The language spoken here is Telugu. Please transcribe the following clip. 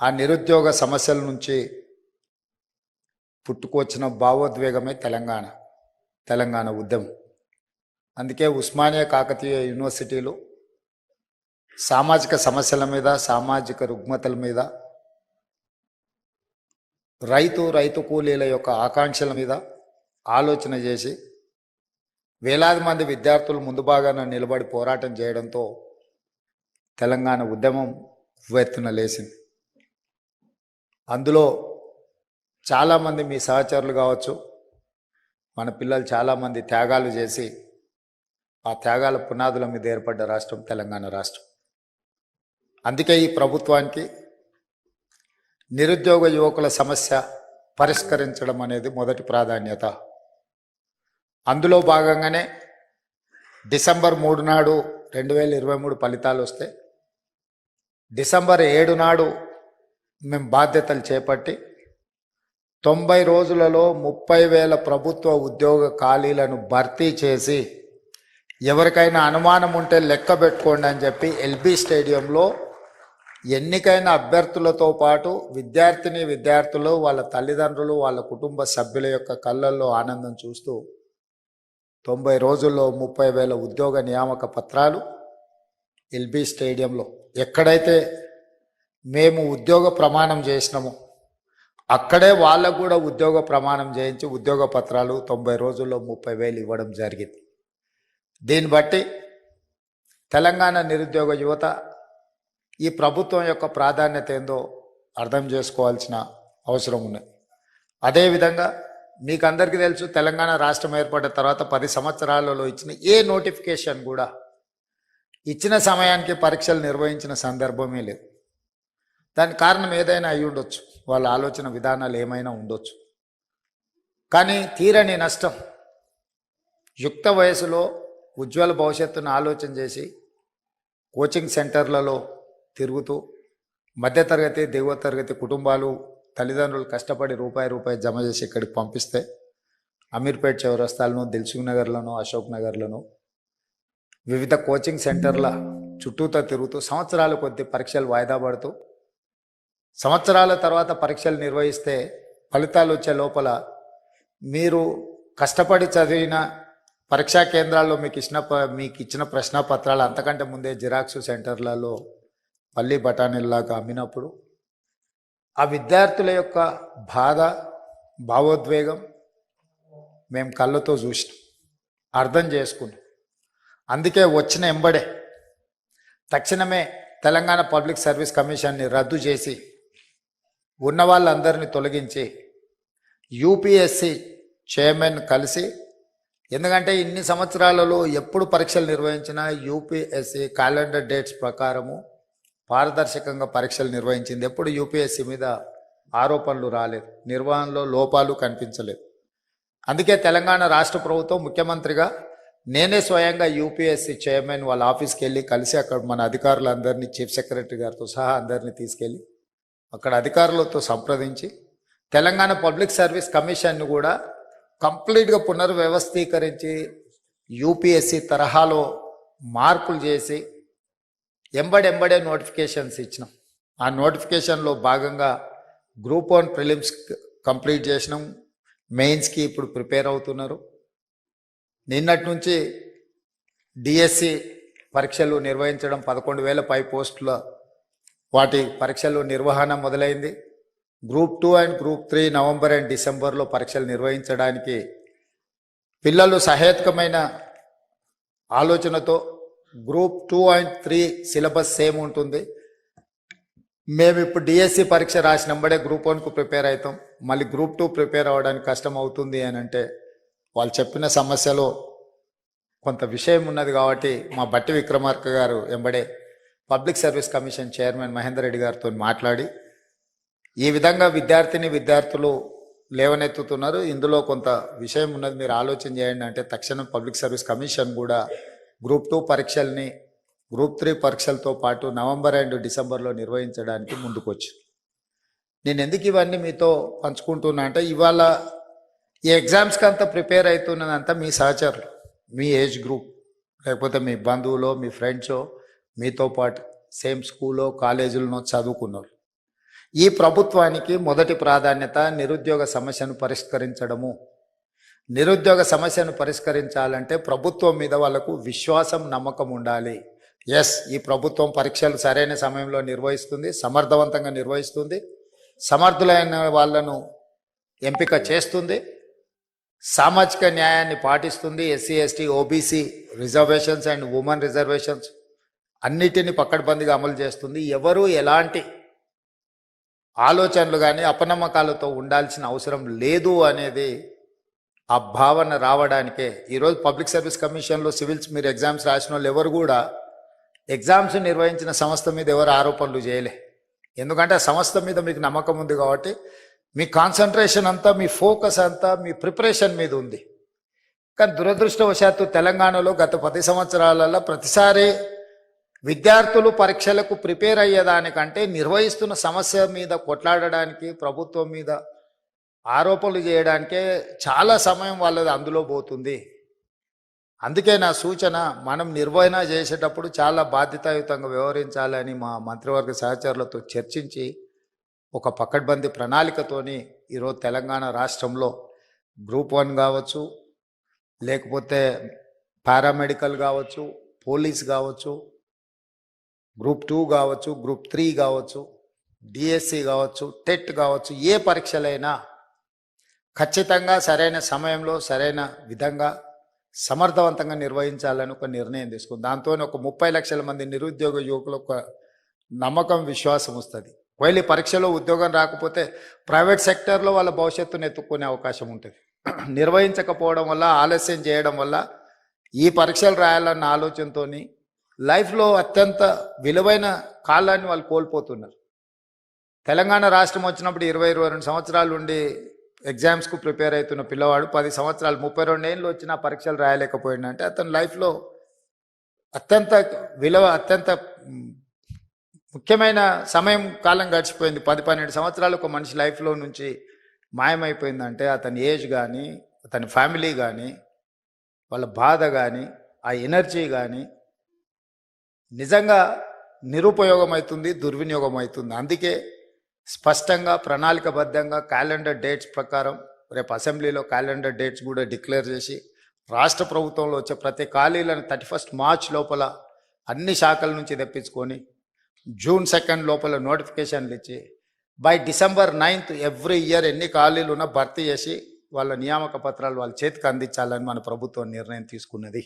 ఆ నిరుద్యోగ సమస్యల నుంచి పుట్టుకొచ్చిన భావోద్వేగమే తెలంగాణ తెలంగాణ ఉద్యమం. అందుకే ఉస్మానియా కాకతీయ యూనివర్సిటీలో సామాజిక సమస్యల మీద సామాజిక రుగ్మతల మీద రైతు రైతు కూలీల యొక్క ఆకాంక్షల మీద ఆలోచన చేసి వేలాది మంది విద్యార్థులు ముందు భాగాన నిలబడి పోరాటం చేయడంతో తెలంగాణ ఉద్యమం ఉవ్వెత్తున లేచింది. అందులో చాలామంది మీ సహచరులు కావచ్చు మన పిల్లలు చాలామంది త్యాగాలు చేసి ఆ త్యాగాల పునాదుల మీద ఏర్పడ్డ రాష్ట్రం తెలంగాణ రాష్ట్రం. అందుకే ఈ ప్రభుత్వానికి నిరుద్యోగ యువకుల సమస్య పరిష్కరించడం అనేది మొదటి ప్రాధాన్యత. అందులో భాగంగానే డిసెంబర్ మూడు నాడు రెండు వేల ఇరవై మూడు ఫలితాలు వస్తే డిసెంబర్ ఏడు నాడు మేము బాధ్యతలు చేపట్టి తొంభై రోజులలో ముప్పై వేల ప్రభుత్వ ఉద్యోగ ఖాళీలను భర్తీ చేసి ఎవరికైనా అనుమానం ఉంటే లెక్క పెట్టుకోండి అని చెప్పి ఎల్బీ స్టేడియంలో ఎన్నికైన అభ్యర్థులతో పాటు విద్యార్థిని విద్యార్థులు వాళ్ళ తల్లిదండ్రులు వాళ్ళ కుటుంబ సభ్యుల యొక్క కళ్ళల్లో ఆనందం చూస్తూ తొంభై రోజుల్లో ముప్పై వేల ఉద్యోగ నియామక పత్రాలు ఎల్బీ స్టేడియంలో ఎక్కడైతే మేము ఉద్యోగ ప్రమాణం చేసినాము. అక్కడే వాళ్ళకు కూడా ఉద్యోగ ప్రమాణం చేయించి ఉద్యోగ పత్రాలు తొంభై రోజుల్లో ముప్పై వేలు ఇవ్వడం జరిగింది. దీన్ని బట్టి తెలంగాణ నిరుద్యోగ యువత ఈ ప్రభుత్వం యొక్క ప్రాధాన్యత ఏందో అర్థం చేసుకోవాల్సిన అవసరం ఉంది అదేవిధంగా మీకు అందరికీ తెలుసు తెలంగాణ రాష్ట్రం ఏర్పడిన తర్వాత పది సంవత్సరాలలో ఇచ్చిన ఏ నోటిఫికేషన్ కూడా ఇచ్చిన సమయానికి పరీక్షలు నిర్వహించిన సందర్భమే లేదు. దానికి కారణం ఏదైనా అయి ఉండొచ్చు. వాళ్ళ ఆలోచన విధానాలు ఏమైనా ఉండొచ్చు. కానీ తీరని నష్టం యుక్త వయసులో ఉజ్వల భవిష్యత్తును ఆలోచన చేసి కోచింగ్ సెంటర్లలో తిరుగుతూ మధ్యతరగతి దిగువ తరగతి కుటుంబాలు తల్లిదండ్రులు కష్టపడి రూపాయి రూపాయి జమ చేసి ఇక్కడికి పంపిస్తే అమీర్పేట్ చౌరస్తాలను దిల్సుఖ్ నగర్లను అశోక్ నగర్లను వివిధ కోచింగ్ సెంటర్ల చుట్టూతో తిరుగుతూ సంవత్సరాల కొద్ది పరీక్షలు వాయిదా పడుతూ సంవత్సరాల తర్వాత పరీక్షలు నిర్వహిస్తే ఫలితాలు వచ్చే లోపల మీరు కష్టపడి చదివిన పరీక్షా కేంద్రాల్లో మీకు ఇచ్చిన ప- మీకు ఇచ్చిన ప్రశ్న పత్రాలు అంతకంటే ముందే జిరాక్స్ సెంటర్లలో పల్లి బఠానీల్లాగా అమ్మినప్పుడు ఆ విద్యార్థుల యొక్క బాధ భావోద్వేగం మేము కళ్ళతో చూసినాం. అర్థం చేసుకున్నాం. అందుకే వచ్చిన ఎంబడే తక్షణమే తెలంగాణ పబ్లిక్ సర్వీస్ కమిషన్ని రద్దు చేసి ఉన్న వాళ్ళందరినీ తొలగించి యూపీఎస్సి చైర్మన్ కలిసి ఎందుకంటే ఇన్ని సంవత్సరాలలో ఎప్పుడు పరీక్షలు నిర్వహించినా యూపీఎస్సి క్యాలెండర్ డేట్స్ ప్రకారము పారదర్శకంగా పరీక్షలు నిర్వహించింది. ఎప్పుడు యూపీఎస్సి మీద ఆరోపణలు రాలేదు. నిర్వహణలో లోపాలు కనిపించలేదు. అందుకే తెలంగాణ రాష్ట్ర ప్రభుత్వం ముఖ్యమంత్రిగా నేనే స్వయంగా యూపీఎస్సి చైర్మన్ వాళ్ళ ఆఫీస్కి వెళ్ళి కలిసి అక్కడ మన అధికారులందరినీ చీఫ్ సెక్రటరీ గారితో సహా అందరినీ తీసుకెళ్ళి అక్కడ అధికారులతో సంప్రదించి తెలంగాణ పబ్లిక్ సర్వీస్ కమిషన్ను కూడా కంప్లీట్గా పునర్వ్యవస్థీకరించి యూపీఎస్సి తరహాలో మార్పులు చేసి ఎంబడెంబడే నోటిఫికేషన్స్ ఇచ్చినాం. ఆ నోటిఫికేషన్లో భాగంగా గ్రూప్ వన్ ప్రిలిమ్స్ కంప్లీట్ చేసినాం. మెయిన్స్కి ఇప్పుడు ప్రిపేర్ అవుతున్నారు. నిన్నటి నుంచి డిఎస్సి పరీక్షలు నిర్వహించడం పదకొండు వేల పై పోస్టుల వాటి పరీక్షలు నిర్వహణ మొదలైంది. Group two and group three November and డిసెంబర్లో పరీక్షలు నిర్వహించడానికి పిల్లలు సహేతుకమైన ఆలోచనతో group two and three syllabus same ఉంటుంది. మేము ఇప్పుడు డిఎస్సి పరీక్ష రాసినంబడే గ్రూప్ వన్కు ప్రిపేర్ అవుతాం. మళ్ళీ గ్రూప్ టూ ప్రిపేర్ అవ్వడానికి కష్టం అవుతుంది అని అంటే వాళ్ళు చెప్పిన సమస్యలో కొంత విషయం ఉన్నది కాబట్టి మా బట్టి విక్రమార్క గారు ఎంబడే public service commission chairman Mahender Reddy గారితో మాట్లాడి ఈ విధంగా విద్యార్థిని విద్యార్థులు లేవనెత్తుతున్నారు. ఇందులో కొంత విషయం ఉన్నది మీరు ఆలోచన చేయండి అంటే తక్షణం పబ్లిక్ సర్వీస్ కమిషన్ కూడా గ్రూప్ టూ పరీక్షల్ని గ్రూప్ త్రీ పరీక్షలతో పాటు నవంబర్ అండ్ డిసెంబర్లో నిర్వహించడానికి ముందుకొచ్చు నేను ఎందుకు ఇవన్నీ మీతో పంచుకుంటున్నా అంటే ఇవాళ ఈ ఎగ్జామ్స్కి అంతా ప్రిపేర్ అవుతున్నదంతా మీ సహచరులు మీ ఏజ్ గ్రూప్ లేకపోతే మీ బంధువులో మీ ఫ్రెండ్సో మీతో పాటు సేమ్ స్కూల్లో కాలేజీలో చదువుకున్నారు ఈ ప్రభుత్వానికి మొదటి ప్రాధాన్యత నిరుద్యోగ సమస్యను పరిష్కరించడము. నిరుద్యోగ సమస్యను పరిష్కరించాలంటే ప్రభుత్వం మీద వాళ్ళకు విశ్వాసం నమ్మకం ఉండాలి. ఎస్ ఈ ప్రభుత్వం పరీక్షలు సరైన సమయంలో నిర్వహిస్తుంది సమర్థవంతంగా నిర్వహిస్తుంది. సమర్థులైన వాళ్ళను ఎంపిక చేస్తుంది. సామాజిక న్యాయాన్ని పాటిస్తుంది. SC ST OBC reservations and women reservations. అన్నిటిని పక్కడబందిగా అమలు చేస్తుంది. ఎవరు ఎలాంటి ఆలోచనలు కానీ అపనమ్మకాలతో ఉండాల్సిన అవసరం లేదు అనేది ఆ భావన రావడానికే ఈరోజు పబ్లిక్ సర్వీస్ కమిషన్లో సివిల్స్ మీరు ఎగ్జామ్స్ రాసిన వాళ్ళు ఎవరు కూడా ఎగ్జామ్స్ నిర్వహించిన సంస్థ మీద ఎవరు ఆరోపణలు చేయలే. ఎందుకంటే ఆ సంస్థ మీద మీకు నమ్మకం ఉంది కాబట్టి మీ కాన్సన్ట్రేషన్ అంతా మీ ఫోకస్ అంతా మీ ప్రిపరేషన్ మీద ఉంది. కానీ దురదృష్టవశాత్తు తెలంగాణలో గత పది సంవత్సరాలలో ప్రతిసారి విద్యార్థులు పరీక్షలకు ప్రిపేర్ అయ్యేదానికంటే నిర్వహిస్తున్న సమస్య మీద కొట్లాడడానికి ప్రభుత్వం మీద ఆరోపణలు చేయడానికే చాలా సమయం వాళ్ళది అందులో పోతుంది. అందుకే నా సూచన మనం నిర్వహణ చేసేటప్పుడు చాలా బాధ్యతాయుతంగా వ్యవహరించాలని మా మంత్రివర్గ సహచరులతో చర్చించి ఒక పకడ్బందీ ప్రణాళికతోని ఈరోజు తెలంగాణ రాష్ట్రంలో గ్రూప్ వన్ కావచ్చు లేకపోతే పారామెడికల్ కావచ్చు పోలీస్ కావచ్చు గ్రూప్ టూ కావచ్చు గ్రూప్ త్రీ కావచ్చు డిఎస్సి కావచ్చు టెట్ కావచ్చు ఏ పరీక్షలైనా ఖచ్చితంగా సరైన సమయంలో సరైన విధంగా సమర్థవంతంగా నిర్వహించాలని ఒక నిర్ణయం తీసుకుంది. దాంతో ఒక ముప్పై లక్షల మంది నిరుద్యోగ యువకులు ఒక నమ్మకం విశ్వాసం వస్తుంది. ఒకవేళ పరీక్షలో ఉద్యోగం రాకపోతే ప్రైవేట్ సెక్టర్లో వాళ్ళ భవిష్యత్తును ఎత్తుక్కునే అవకాశం ఉంటుంది. నిర్వహించకపోవడం వల్ల ఆలస్యం చేయడం వల్ల ఈ పరీక్షలు రాయాలన్న ఆలోచనతోని లైఫ్లో అత్యంత విలువైన కాలాన్ని వాళ్ళు కోల్పోతున్నారు. తెలంగాణ రాష్ట్రం వచ్చినప్పుడు ఇరవై ఇరవై రెండు సంవత్సరాలు ఉండి ఎగ్జామ్స్కు ప్రిపేర్ అవుతున్న పిల్లవాడు పది సంవత్సరాలు ముప్పై రెండు ఏళ్ళు వచ్చిన పరీక్షలు రాయలేకపోయిందంటే అతని లైఫ్లో అత్యంత విలువ అత్యంత ముఖ్యమైన సమయం కాలం గడిచిపోయింది. పది పన్నెండు సంవత్సరాలు ఒక మనిషి లైఫ్లో నుంచి మాయమైపోయిందంటే అతని ఏజ్ కానీ అతని ఫ్యామిలీ కానీ వాళ్ళ బాధ కానీ ఆ ఎనర్జీ కానీ నిజంగా నిరుపయోగం అవుతుంది దుర్వినియోగం అవుతుంది అందుకే స్పష్టంగా ప్రణాళికబద్ధంగా క్యాలెండర్ డేట్స్ ప్రకారం రేపు అసెంబ్లీలో క్యాలెండర్ డేట్స్ కూడా డిక్లేర్ చేసి రాష్ట్ర ప్రభుత్వంలో వచ్చే ప్రతి ఖాళీలను థర్టీ ఫస్ట్ మార్చ్ లోపల అన్ని శాఖల నుంచి తెప్పించుకొని జూన్ సెకండ్ లోపల నోటిఫికేషన్లు ఇచ్చి by December ninth every year ఎన్ని ఖాళీలు ఉన్నా భర్తీ చేసి వాళ్ళ నియామక పత్రాలు వాళ్ళ చేతికి అందించాలని మన ప్రభుత్వం నిర్ణయం తీసుకున్నది.